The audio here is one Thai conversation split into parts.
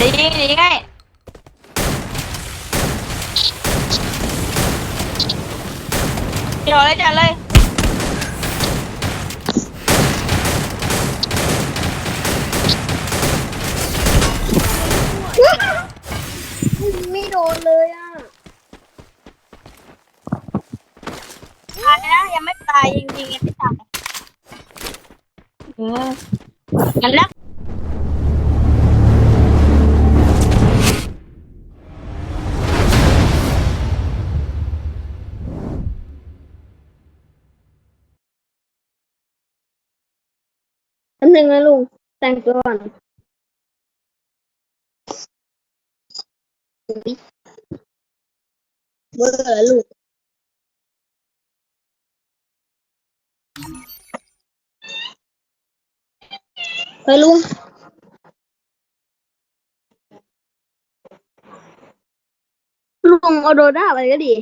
ดียิงดีง่ายเดี๋ยวเลยจัดเลยไม่โดนเลยอะตายนะยังไม่ตายยิงยิงยังไม่ตายเอองั้นแล้ว หนึ่งนะลุง แต่งตัวก่อนเบอร์เหรลูกเฮ้ยลุงลุงเอโดด้าไปก็ดี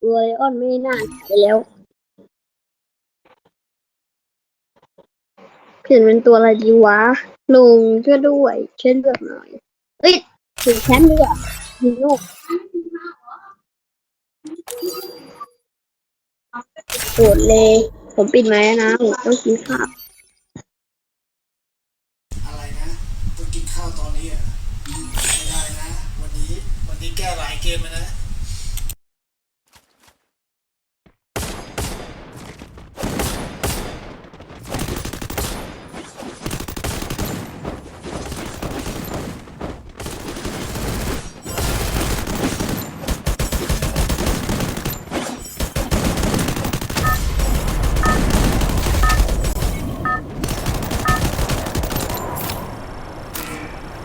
ตัวไลออนไม่น่าใช้แล้ว เปลี่ยนเป็นตัวอะไรดีวะลุงช่วยด้วยช่วยเลือกหน่อยเอ้ยถึงแชมป์ดีกว่าฮีโร่โกรธเลย ผมปิดไหมนะผมต้องกินข้าวอะไรนะต้องกินข้าวตอนนี้อะไม่ได้นะ วันนี้วันนี้แก้หลายเกมเลยนะ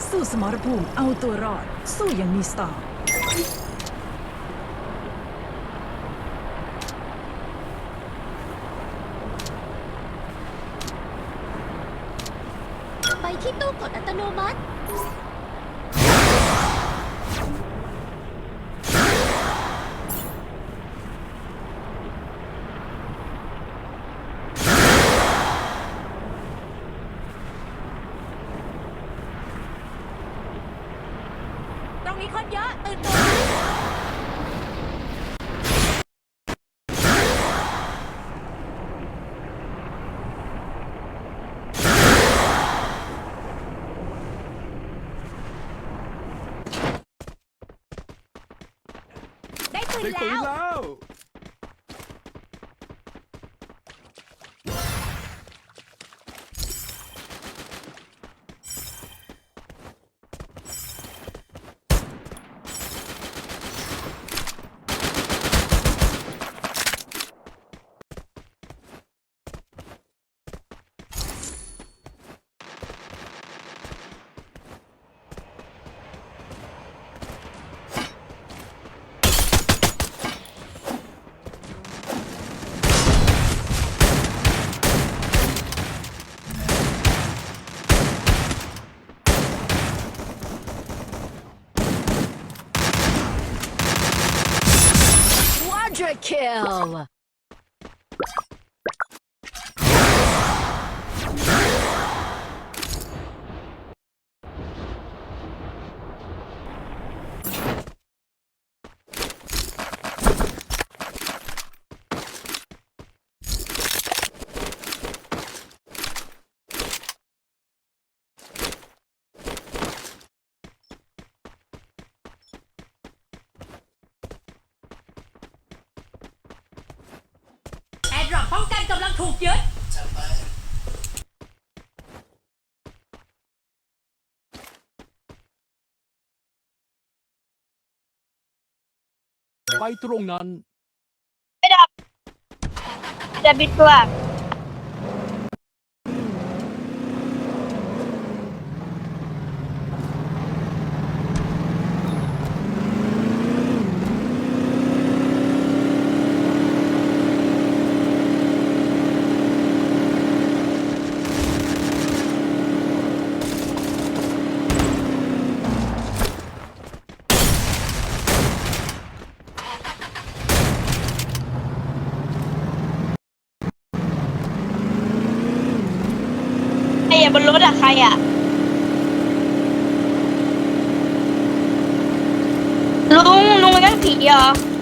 สู้สมร ภูมิเอาตัวรอด สู้อย่างมีสไตล์ไปที่ตู้กดอัตโนมัติ นี้คนเยอะ ตื่นตัวได้ปืนแล้ว Quadra kill แอร์ดรอ ปป้องกันกำลังถูกยึดจัดไปไปตรงนั้น ไม่ดับจะบิดตัว อะบนรถอะใครอะลุงลุงเป็นผีเหรอ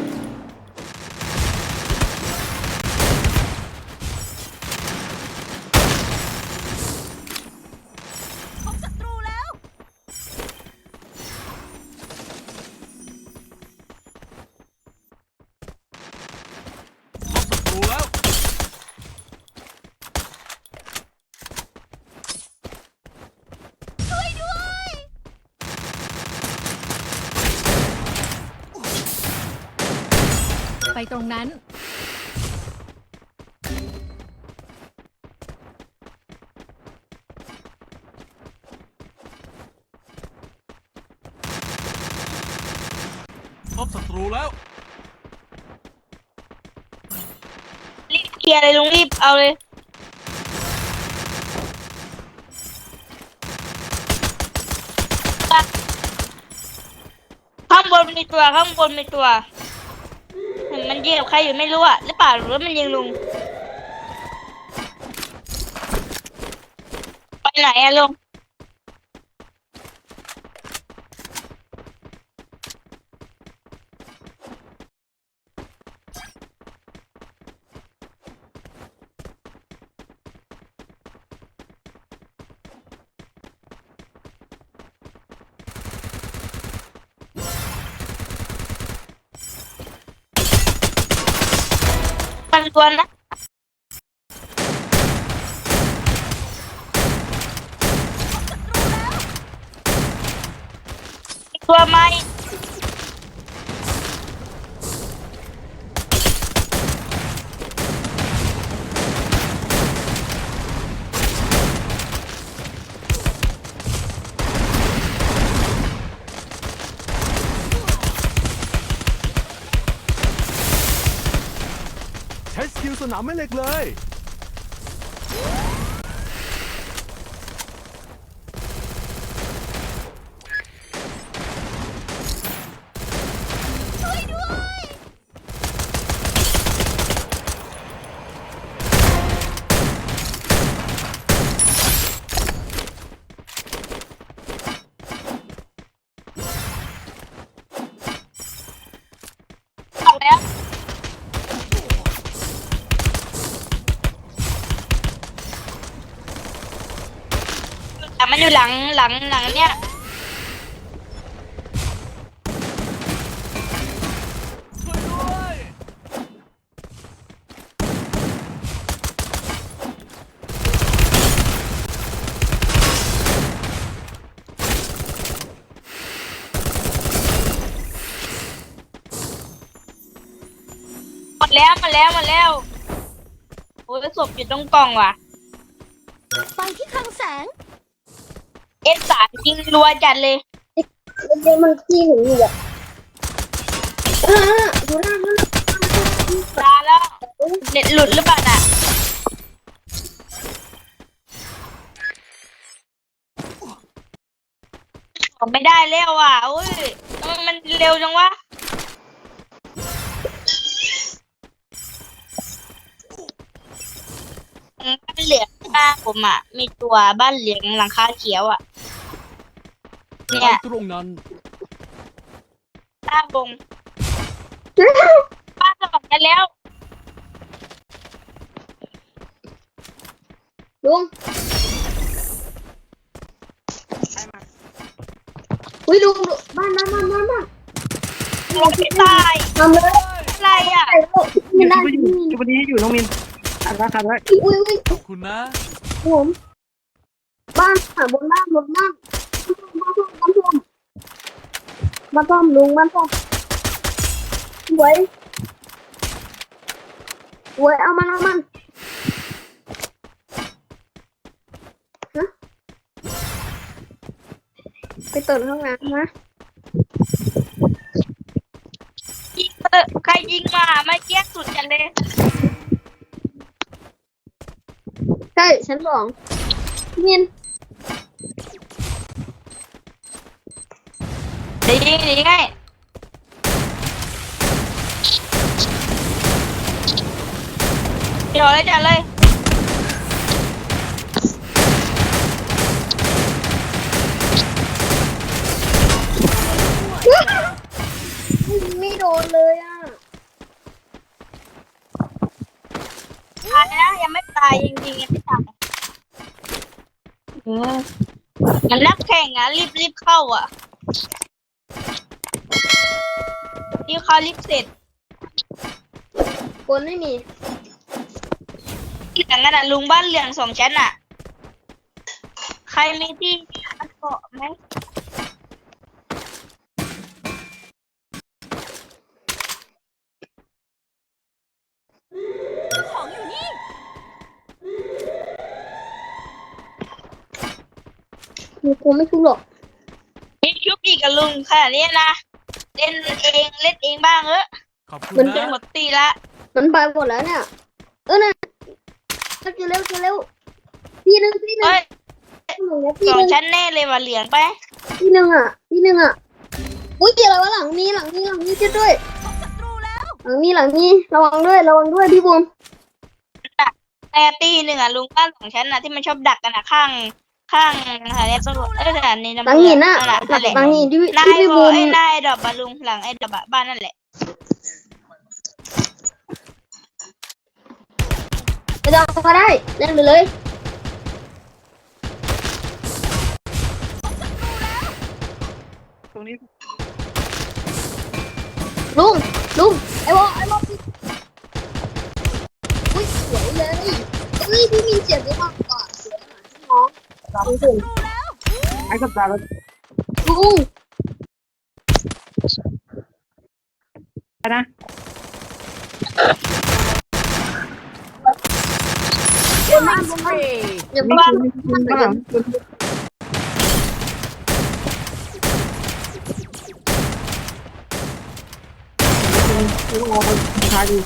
ตรงนั้น พบศัตรูแล้ว รีบเคลียร์เลยลุงรีบเอาเลย ข้างบนมีตัวข้างบนมีตัวเห็น มันยิงกับใครอยู่ไม่รู้อะหรือเปล่าหรือว่ามันยิงลุง ไปไหนอะลุง มันตัวนนะตัวไหม สนามแม่เหล็กเลย หลังหลังหลังเนี่ยช่วยด้วยหมดแล้วมดแล้วมดแล้วโอ้ยศพอยู่ตรงกล่องว่ะ ไปที่คลังแสง อสสามยิงรัวจัดเลยมันเด็กมันขี้หนูอยู่แบบเออดูหน้ามันตาแล้วเน็ตหลุดหรือเปล่าน่ะออกไม่ได้แล้วอะโอ้ยทำไมมันเร็วจังวะบ้านเหลืองบ้านผมอะ มีตัวบ้านเหลืองหลังคาเขียวอะไป เนี่ย ตรงนั้นบ้านบงบ้านสองกันแล้ว ลุงอุ้ยลุงลุงบ้านบ้านบ้านบ้านบ้านลงไม่ตายทำเลยอะไรอะใส่ลูกไม่ได้อยู่วันนี้อยู่น้องมินขัดไว้ขัดไว้อุ้ยอุ้ยขอบคุณนะผมบ้านค่ะบนบ้านบนบ้านบ้านท่อ มบ้านท่อมบ้านท่อมลุงบ้านท่อมสวยสวยเอามันเอามันฮะไปเติมห้องน้ำนะยิงเออใครยิงมาไม่เกี้ยสุดกันเลยใช่ฉันบอกเนียน ยิงเดี๋ยวยิงให้เดี๋ยวเลยจัดเลยไม่โดนเลยอะตายแล้วยังไม่ตายยิงยิงยังไม่ตายเอองั้นนักแข่งอะรีบรีบเข้าอะ รีบเข้ารีบเสร็จคนไม่มีที่หลังกันอะลุงบ้านเหลืองสองชั้นอะ ใครมีที่อัดเกาะไหมของอยู่นี่มีคงไม่ทุกหรอก มีชุบอีกกับลุงขนาดนี้นะ เล่นเองเล่นเองบ้างเออขอบคุณมันจะนะหมดตีละมันไปหมดแล้วเนี่ย เออน่ะเร็วเร็วเร็วพี่หนึ่งพี่หนึ่งเอ้ยหนึ่งนะพี่สอหงนึ่งชั้นแน่เลยว่ะเหลืองไปพี่หนึ่งอะพี่หนึ่งอะอุ้ยเกี่ยวอะไรวะหลังนี้หลังนี้หลังนี้ช่วยด้วยพบศัตรูแล้วหลังนี้หลังนี้ระวังด้วยระวังด้วยพี่บุ๋มแต่ตีหนึ่งอะลุงบ้านสองชั้นอะที่มันชอบดักกันอะข้าง ข้างสถานีตำรวจเอ้ยสถานีตำรวจหลังหินน่ะนั่นแหละหลันั่นแหละงหลังหินที่นายที่พี่บบุ๋อกมไอ้นายดอกบาลุงหลังไอ้ดอกบ้านนั่นแหละไปจองก็ได้เล่นไปเลยตรงนี้ลุงลุงไอ้บอไอ้บอพี่อุ้ยสวยเลยเฮ้ยพี่มีเสียงด้วยมากกว่าสวยมากพี่น้อง ลุงลุงไอ้กับตาแล้วลุงนะ Killing spree. อย่ามีบ้าคุณมีคุณบ้างคุณคุณรอทายดู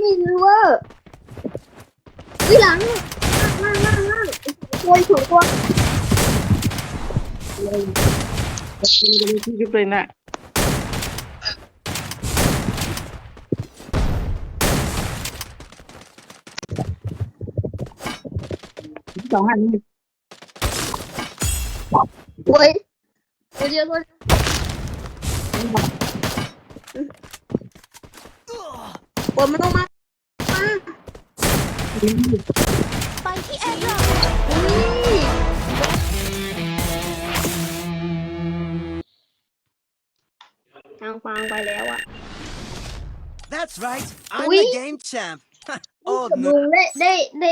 พี่มีริเวอร์วิหลังล่างล่างล่างตัวอีกสองตัวยุบเลยนะสองหันนี่ตัวอีกตัวเดียวตัวเดียมันลงมา ไปที่แอร์ดรอปอุ้ยทางฟางไปแล้วอะ That's right. I'm Oui. the game champ. oh กับ no. ลุงได้ได้ได้